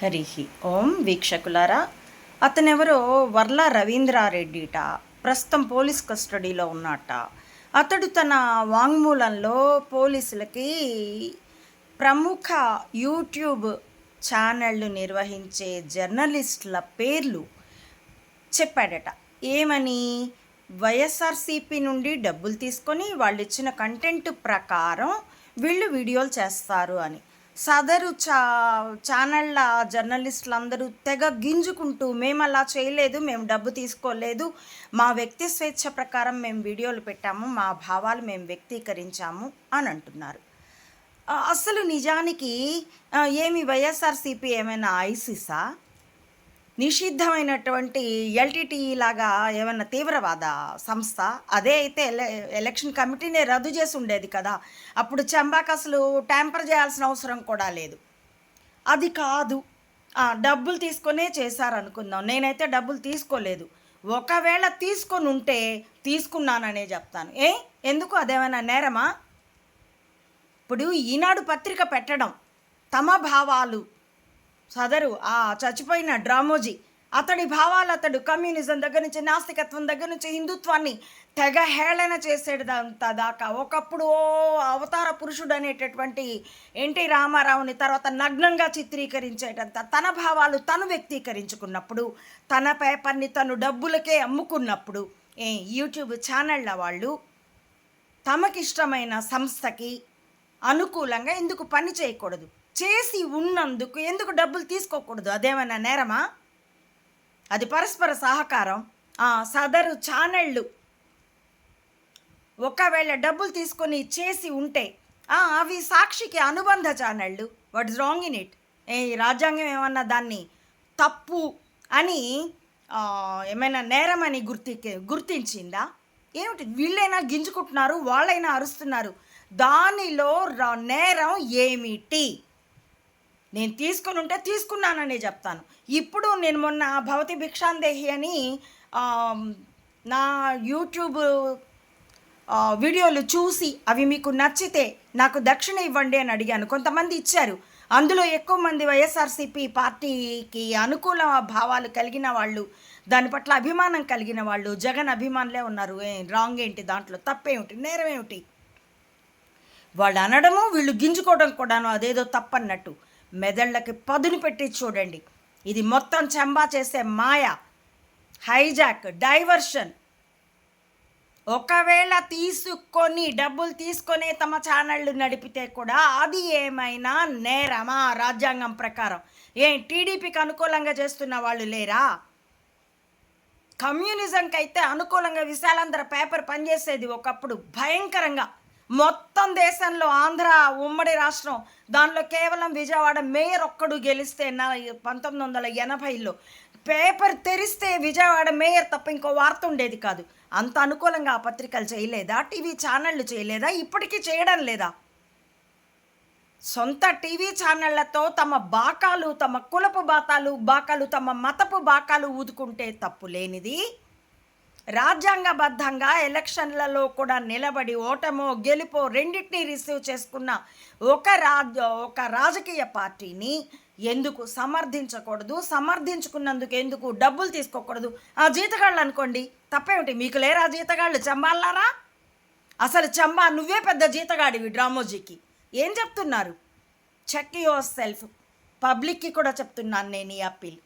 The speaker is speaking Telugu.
హరి ఓం వీక్షకులారా అతనెవరో వర్ల రవీంద్రారెడ్డిట ప్రస్తుతం పోలీస్ కస్టడీలో ఉన్నట. అతడు తన వాంగ్మూలంలో పోలీసులకి ప్రముఖ యూట్యూబ్ ఛానళ్ళు నిర్వహించే జర్నలిస్టుల పేర్లు చెప్పాడట. ఏమని? వైఎస్ఆర్సీపీ నుండి డబ్బులు తీసుకొని వాళ్ళు ఇచ్చిన కంటెంట్ ప్రకారం వీళ్ళు వీడియోలు చేస్తారు అని. సదరు చా ఛానళ్ళ జర్నలిస్టులు అందరూ తెగ గింజుకుంటూ మేము అలా చేయలేదు మేము డబ్బు తీసుకోలేదు. మా వ్యక్తి స్వేచ్ఛ ప్రకారం మేము వీడియోలు పెట్టాము మా భావాలు మేము వ్యక్తీకరించాము అని అంటున్నారు. అసలు నిజానికి ఏమి వైఎస్ఆర్సీపీ ఏమైనా ఐసిసా? నిషిద్ధమైనటువంటి ఎల్టీటీ లాగా ఏమన్నా తీవ్రవాద సంస్థ? అదే అయితే ఎల ఎలక్షన్ కమిటీనే రద్దు చేసి ఉండేది కదా. అప్పుడు చంబాకు అసలు ట్యాంపర్ చేయాల్సిన అవసరం కూడా లేదు. అది కాదు. డబ్బులు తీసుకొనే చేశారనుకుందాం. నేనైతే డబ్బులు తీసుకోలేదు. ఒకవేళ తీసుకొని ఉంటే తీసుకున్నాననే చెప్తాను. ఏ? ఎందుకు? అదేమైనా నేరమా? ఇప్పుడు ఈనాడు పత్రిక పెట్టడం తమ భావాలు. సదరు ఆ చచ్చిపోయిన డ్రామోజీ అతడి భావాలు అతడు కమ్యూనిజం దగ్గర నుంచి నాస్తికత్వం దగ్గర నుంచి హిందుత్వాన్ని తెగ హేళన చేసేదంత దాకా. ఒకప్పుడు ఓ అవతార పురుషుడు అనేటటువంటి ఎన్టీ రామారావుని తర్వాత నగ్నంగా చిత్రీకరించేటంత తన భావాలు తను వ్యక్తీకరించుకున్నప్పుడు తన పేపర్ని తను డబ్బులకే అమ్ముకున్నప్పుడు ఏ యూట్యూబ్ ఛానళ్ళ వాళ్ళు తమకిష్టమైన సంస్థకి అనుకూలంగా ఎందుకు పని చేయకూడదు? చేసి ఉన్నందుకు ఎందుకు డబ్బులు తీసుకోకూడదు? అదేమైనా నేరమా? అది పరస్పర సహకారం. సదరు ఛానళ్ళు ఒకవేళ డబ్బులు తీసుకొని చేసి ఉంటే అవి సాక్షికి అనుబంధ ఛానళ్ళు. What is wrong in it? ఏ రాజ్యాంగం ఏమన్నా దాన్ని తప్పు అని ఏమైనా నేరం అని గుర్తి గుర్తించిందా? ఏమిటి? వీళ్ళైనా గింజుకుంటున్నారు వాళ్ళైనా అరుస్తున్నారు. దానిలో నేరం ఏమిటి? నేను తీసుకొని ఉంటే తీసుకున్నాననే చెప్తాను. ఇప్పుడు నేను మొన్న భవతి భిక్షాందేహి అని నా యూట్యూబ్ వీడియోలు చూసి అవి మీకు నచ్చితే నాకు దక్షిణ ఇవ్వండి అని అడిగాను. కొంతమంది ఇచ్చారు. అందులో ఎక్కువ మంది వైఎస్ఆర్సీపీ పార్టీకి అనుకూల భావాలు కలిగిన వాళ్ళు దాని పట్ల అభిమానం కలిగిన వాళ్ళు జగన్ అభిమానులే ఉన్నారు. రాంగ్ ఏంటి దాంట్లో? తప్పేమిటి? నేరం ఏమిటి వాళ్ళు అనడము వీళ్ళు గింజుకోవడం కూడాను అదేదో తప్పన్నట్టు. మెదళ్ళకి పదును పెట్టి చూడండి. ఇది మొత్తం చెంబా చేసే మాయ హైజాక్ డైవర్షన్. ఒకవేళ తీసుకొని డబ్బులు తీసుకొనే తమ ఛానళ్ళు నడిపితే కూడా అది ఏమైనా నేరమా? రాజ్యాంగం ప్రకారం. ఏం టీడీపీకి అనుకూలంగా చేస్తున్న వాళ్ళు లేరా? కమ్యూనిజంకి అయితే అనుకూలంగా విశాలాంధ్ర పేపర్ పనిచేసేది ఒకప్పుడు భయంకరంగా. మొత్తం దేశంలో ఆంధ్ర ఉమ్మడి రాష్ట్రం దానిలో కేవలం విజయవాడ మేయర్ ఒక్కడు గెలిస్తే నా పంతొమ్మిది వందల ఎనభైలో పేపర్ తెరిస్తే విజయవాడ మేయర్ తప్ప ఇంకో వార్త ఉండేది కాదు. అంత అనుకూలంగా ఆ పత్రికలు చేయలేదా? టీవీ ఛానళ్ళు చేయలేదా? ఇప్పటికీ చేయడం లేదా? సొంత టీవీ ఛానళ్ళతో తమ బాకాలు తమ కులపు బాతాలు బాకాలు తమ మతపు బాకాలు ఊదుకుంటే తప్పు లేనిది. రాజ్యాంగబద్ధంగా ఎలక్షన్లలో కూడా నిలబడి ఓటమో గెలుపో రెండింటినీ రిసీవ్ చేసుకున్న ఒక రాజ్ ఒక రాజకీయ పార్టీని ఎందుకు సమర్థించకూడదు? సమర్థించుకున్నందుకు ఎందుకు డబ్బులు తీసుకోకూడదు? ఆ జీతగాళ్ళు అనుకోండి తప్పేమిటి? మీకు లేరా జీతగాళ్ళు? చంబాలారా అసలు చంబా నువ్వే పెద్ద జీతగాడివి డ్రామోజీకి. ఏం చెప్తున్నారు? చెక్ యువర్ సెల్ఫ్ పబ్లిక్కి కూడా చెప్తున్నాను నేను ఈ అప్పీల్.